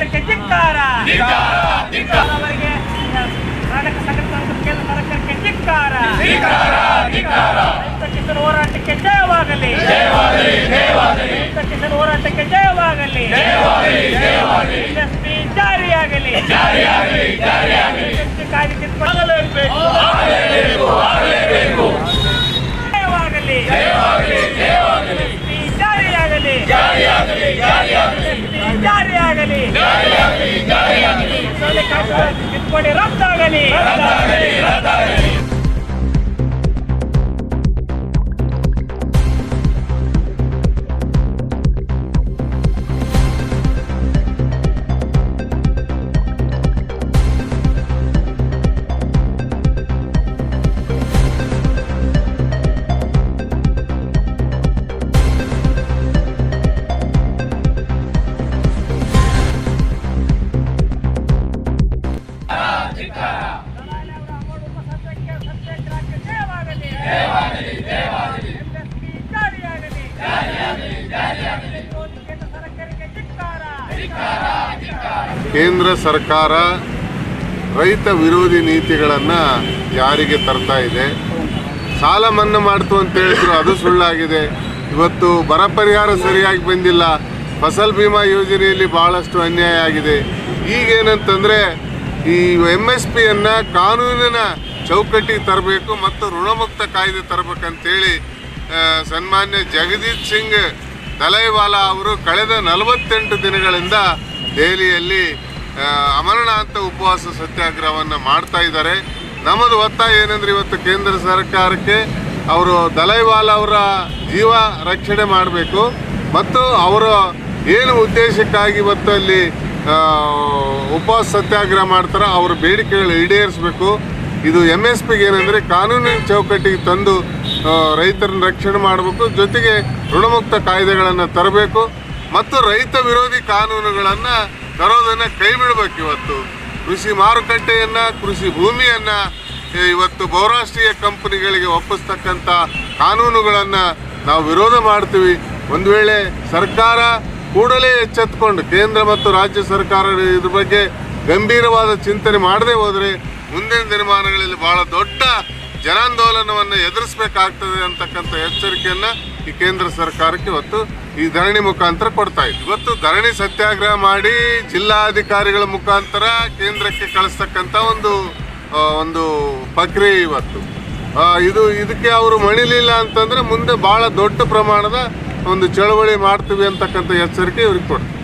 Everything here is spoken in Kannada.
ಸರ್ಕಾರಕ್ಕೆ ಚಿಕ್ಕಾರ ಅವರಿಗೆ ಕರ್ನಾಟಕ ಸಂಘಟನೆ ಕೇಂದ್ರ ಸರ್ಕಾರಕ್ಕೆ ಧಿಕ್ಕಾರ. ರೈತ ಕಿಶನ್ ಹೋರಾಟಕ್ಕೆ ಜಯವಾಗಲಿ. ಜಯವಾಗಲಿ ಕಿಶನ್ ಹೋರಾಟಕ್ಕೆ ಜಯವಾಗಲಿ. ಎಸ್ಪಿ ಜಾರಿಯಾಗಲಿ. ಜಯವಾಗಲಿ. ಜಾರಿಯಾಗಲಿ ಜಾರಿಯಾಗಲಿ. ಜಾರಿಯಾಗಲಿ. ರದ್ದಾಗಲಿ ಕೇಂದ್ರ ಸರ್ಕಾರ ರೈತ ವಿರೋಧಿ ನೀತಿಗಳನ್ನು ಯಾರಿಗೆ ತರ್ತಾ ಇದೆ? ಸಾಲ ಮನ್ನಾ ಮಾಡ್ತು ಅಂತ ಹೇಳಿದ್ರು ಅದು ಸುಳ್ಳಾಗಿದೆ. ಇವತ್ತು ಬರ ಪರಿಹಾರ ಸರಿಯಾಗಿ ಬಂದಿಲ್ಲ. ಫಸಲ್ ಬಿಮಾ ಯೋಜನೆಯಲ್ಲಿ ಬಹಳಷ್ಟು ಅನ್ಯಾಯ ಆಗಿದೆ. ಈಗೇನಂತಂದರೆ ಈ ಎಂ ಎಸ್ ಪಿಯನ್ನು ಕಾನೂನಿನ ಚೌಕಟ್ಟಿಗೆ ತರಬೇಕು ಮತ್ತು ಋಣಮುಕ್ತ ಕಾಯ್ದೆ ತರಬೇಕಂತೇಳಿ ಸನ್ಮಾನ್ಯ ಜಗದೀಶ್ ಸಿಂಗ್ ದಲೈವಾಲಾ ಅವರು ಕಳೆದ ನಲವತ್ತೆಂಟು ದಿನಗಳಿಂದ ದೆಹಲಿಯಲ್ಲಿ ಅಮರನಾಥ ಉಪವಾಸ ಸತ್ಯಾಗ್ರಹವನ್ನು ಮಾಡ್ತಾ ಇದ್ದಾರೆ. ನಮ್ಮದು ಒತ್ತಾಯ ಏನಂದ್ರೆ ಇವತ್ತು ಕೇಂದ್ರ ಸರ್ಕಾರಕ್ಕೆ ಅವರು ದಲೈವಾಲಾ ಅವರ ಜೀವ ರಕ್ಷಣೆ ಮಾಡಬೇಕು. ಮತ್ತು ಅವರ ಏನು ಉದ್ದೇಶಕ್ಕಾಗಿ ಇವತ್ತು ಅಲ್ಲಿ ಉಪವಾಸ ಸತ್ಯಾಗ್ರಹ ಮಾಡ್ತಾರೋ ಅವರ ಬೇಡಿಕೆಗಳು ಈಡೇರಿಸಬೇಕು. ಇದು ಎಂ ಎಸ್ ಪಿಗೆ ಏನಂದರೆ ಕಾನೂನಿನ ಚೌಕಟ್ಟಿಗೆ ತಂದು ರೈತರನ್ನ ರಕ್ಷಣೆ ಮಾಡಬೇಕು. ಜೊತೆಗೆ ಋಣಮುಕ್ತ ಕಾಯ್ದೆಗಳನ್ನು ತರಬೇಕು ಮತ್ತು ರೈತ ವಿರೋಧಿ ಕಾನೂನುಗಳನ್ನು ತರೋದನ್ನು ಕೈ ಬಿಡಬೇಕು ಇವತ್ತು. ಕೃಷಿ ಮಾರುಕಟ್ಟೆಯನ್ನು, ಕೃಷಿ ಭೂಮಿಯನ್ನು ಇವತ್ತು ಬಹುರಾಷ್ಟ್ರೀಯ ಕಂಪನಿಗಳಿಗೆ ಒಪ್ಪಿಸ್ತಕ್ಕಂಥ ಕಾನೂನುಗಳನ್ನು ನಾವು ವಿರೋಧ ಮಾಡ್ತೀವಿ. ಒಂದು ವೇಳೆ ಸರ್ಕಾರ ಕೂಡಲೇ ಎಚ್ಚೆತ್ಕೊಂಡು ಕೇಂದ್ರ ಮತ್ತು ರಾಜ್ಯ ಸರ್ಕಾರ ಇದ್ರ ಬಗ್ಗೆ ಗಂಭೀರವಾದ ಚಿಂತನೆ ಮಾಡದೇ ಹೋದರೆ ಮುಂದಿನ ದಿನಮಾನಗಳಲ್ಲಿ ಬಹಳ ದೊಡ್ಡ ಜನಾಂದೋಲನವನ್ನು ಎದುರಿಸಬೇಕಾಗ್ತದೆ ಅಂತಕ್ಕಂಥ ಎಚ್ಚರಿಕೆಯನ್ನು ಈ ಕೇಂದ್ರ ಸರ್ಕಾರಕ್ಕೆ ಇವತ್ತು ಈ ಧರಣಿ ಮುಖಾಂತರ ಕೊಡ್ತಾ ಇದ್ವಿ. ಇವತ್ತು ಧರಣಿ ಸತ್ಯಾಗ್ರಹ ಮಾಡಿ ಜಿಲ್ಲಾಧಿಕಾರಿಗಳ ಮುಖಾಂತರ ಕೇಂದ್ರಕ್ಕೆ ಕಳಿಸ್ತಕ್ಕಂಥ ಒಂದು ಒಂದು ಪ್ರಕ್ರಿಯೆ ಇವತ್ತು. ಇದು ಇದಕ್ಕೆ ಅವರು ಮಣಿಲಿಲ್ಲ ಅಂತಂದ್ರೆ ಮುಂದೆ ಬಹಳ ದೊಡ್ಡ ಪ್ರಮಾಣದ ಒಂದು ಚಳವಳಿ ಮಾಡ್ತೀವಿ ಅಂತಕ್ಕಂಥ ಎಚ್ಚರಿಕೆ ಇವ್ರಿಗೆ ಕೊಡ್ತೀವಿ.